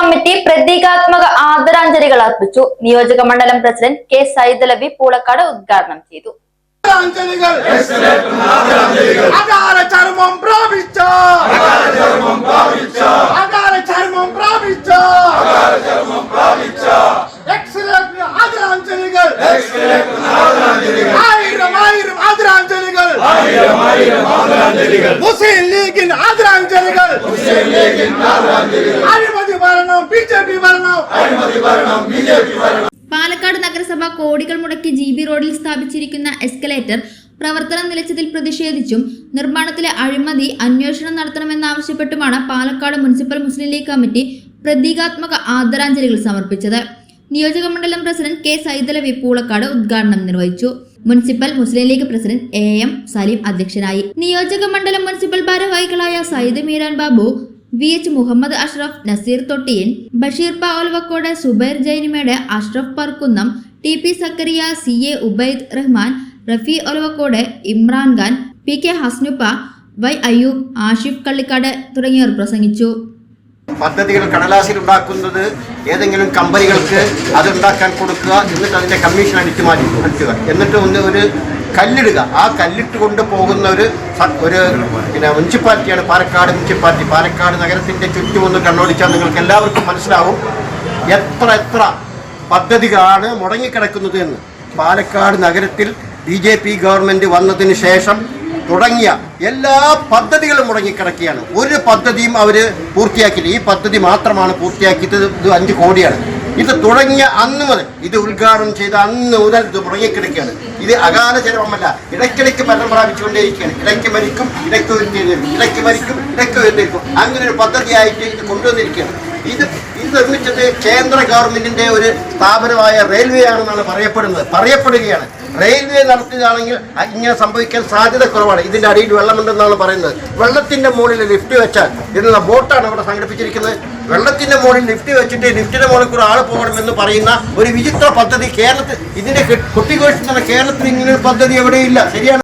Committee പ്രതീകാത്മക ആദരാഞ്ജലികൾ അർപ്പിച്ചു. നിയോജക മണ്ഡലം പ്രസിഡന്റ് കെ സൈദലവി പൂളക്കാട് ഉദ്ഘാടനം ചെയ്തു. ചർമ്മം പ്രാപിച്ച? ചർമ്മം പ്രാപിച്ച? എക്സലന്റ് ആദരാഞ്ജലികൾ. ആയിരം ആയിരം ആദരാഞ്ജലികൾ. മുസ്ലിം ലീഗിൻ ആദരാഞ്ജലികൾ. അഴിമതി ഭരണം ബി ജെ പി ഭരണം. പാലക്കാട് നഗരസഭ കോടികൾ മുടക്കി ജി ബി റോഡിൽ സ്ഥാപിച്ചിരിക്കുന്ന എസ്കലേറ്റർ പ്രവർത്തനം നിലച്ചതിൽ പ്രതിഷേധിച്ചും നിർമ്മാണത്തിലെ അഴിമതി അന്വേഷണം നടത്തണമെന്നാവശ്യപ്പെട്ടുമാണ് പാലക്കാട് മുനിസിപ്പൽ മുസ്ലിം ലീഗ് കമ്മിറ്റി പ്രതീകാത്മക ആദരാഞ്ജലികൾ സമർപ്പിച്ചത്. നിയോജക മണ്ഡലം പ്രസിഡന്റ് കെ സൈതലവി പൂളക്കാട് ഉദ്ഘാടനം നിർവഹിച്ചു. Municipal Muslim League president A M Saleem അധ്യക്ഷനായി. നിയോജക മണ്ഡലം മുനിസിപ്പൽ ഭാരവാഹികളായ Sayyid Meeran Babu V H Muhammad Ashraf Naseer Thottiyan Basheer Palvakkod Zubair Jainimedu Ashraf Parkunnam T P Zakariya C A Ubaid Rahman Rafi Olavakkode Imran Khan P K Hasnuppa Y Ayyub Ashif Kallikkad തുടങ്ങിയവർ പ്രസംഗിച്ചു. പദ്ധതികൾ കടലാസിൽ ഉണ്ടാക്കുന്നത് ഏതെങ്കിലും കമ്പനികൾക്ക് അത് ഉണ്ടാക്കാൻ കൊടുക്കുക എന്നിട്ട് അതിന്റെ കമ്മീഷൻ അടിച്ചു മാറ്റി എന്നിട്ട് ഒന്ന് ഒരു കല്ലിടുക. ആ കല്ലിട്ട് കൊണ്ട് പോകുന്ന ഒരു ഒരു പിന്നെ മുനിസിപ്പാലിറ്റിയാണ് പാലക്കാട് മുനിസിപ്പാലിറ്റി. പാലക്കാട് നഗരത്തിന്റെ ചുറ്റും ഒന്ന് കണ്ണോടിച്ചാൽ നിങ്ങൾക്ക് എല്ലാവർക്കും മനസ്സിലാവും എത്ര എത്ര പദ്ധതികളാണ് മുടങ്ങിക്കിടക്കുന്നത് എന്ന്. പാലക്കാട് നഗരത്തിൽ ബി ജെ പി ഗവൺമെന്റ് വന്നതിന് ശേഷം തുടങ്ങിയ എല്ലാ പദ്ധതികളും മുടങ്ങിക്കിടക്കുകയാണ്. ഒരു പദ്ധതിയും അവർ പൂർത്തിയാക്കിയില്ല. ഈ പദ്ധതി മാത്രമാണ് പൂർത്തിയാക്കിയത്. ഇത് അഞ്ച് കോടിയാണ്. ഇത് തുടങ്ങിയ അന്ന് മുതൽ ഇത് ഉദ്ഘാടനം ചെയ്ത അന്ന് മുതൽ ഇത് മുടങ്ങിക്കിടക്കുകയാണ്. ഇത് അകാല ചെലവമല്ല ഇടയ്ക്കിടയ്ക്ക് മരണം പ്രാപിച്ചുകൊണ്ടേയിരിക്കുകയാണ്. ഇടയ്ക്ക് മരിക്കും ഇടയ്ക്ക് ഉയർത്തിയിരിക്കും ഇടയ്ക്ക് മരിക്കും ഇടയ്ക്ക് ഉയർത്തിയിരിക്കും അങ്ങനെ ഒരു പദ്ധതിയായിട്ട് ഇത് കൊണ്ടുവന്നിരിക്കുകയാണ്. ഇത് ഇത് നിർമ്മിച്ചത് കേന്ദ്ര ഗവൺമെന്റിന്റെ ഒരു സ്ഥാപനമായ റെയിൽവേ ആണെന്നാണ് പറയപ്പെടുന്നത്. പറയപ്പെടുകയാണ്. റെയിൽവേ നടത്തിയതാണെങ്കിൽ ഇങ്ങനെ സംഭവിക്കാൻ സാധ്യത കുറവാണ്. ഇതിന്റെ അടിയിൽ വെള്ളമുണ്ടെന്നാണ് പറയുന്നത്. വെള്ളത്തിന്റെ മുകളിൽ ലിഫ്റ്റ് വെച്ചാൽ ഇതിനുള്ള ബോട്ടാണ് അവിടെ സംഘടിപ്പിച്ചിരിക്കുന്നത്. വെള്ളത്തിന്റെ മുകളിൽ ലിഫ്റ്റ് വെച്ചിട്ട് ലിഫ്റ്റിന്റെ മുകളിൽ കൂടെ ആൾ പോകണമെന്ന് പറയുന്ന ഒരു വിചിത്ര പദ്ധതി കേരളത്തിൽ ഇതിന്റെ കൊട്ടിഘോഷിക്കുന്ന കേരളത്തിൽ ഇങ്ങനെ പദ്ധതി എവിടെയില്ല ശരിയാണ്?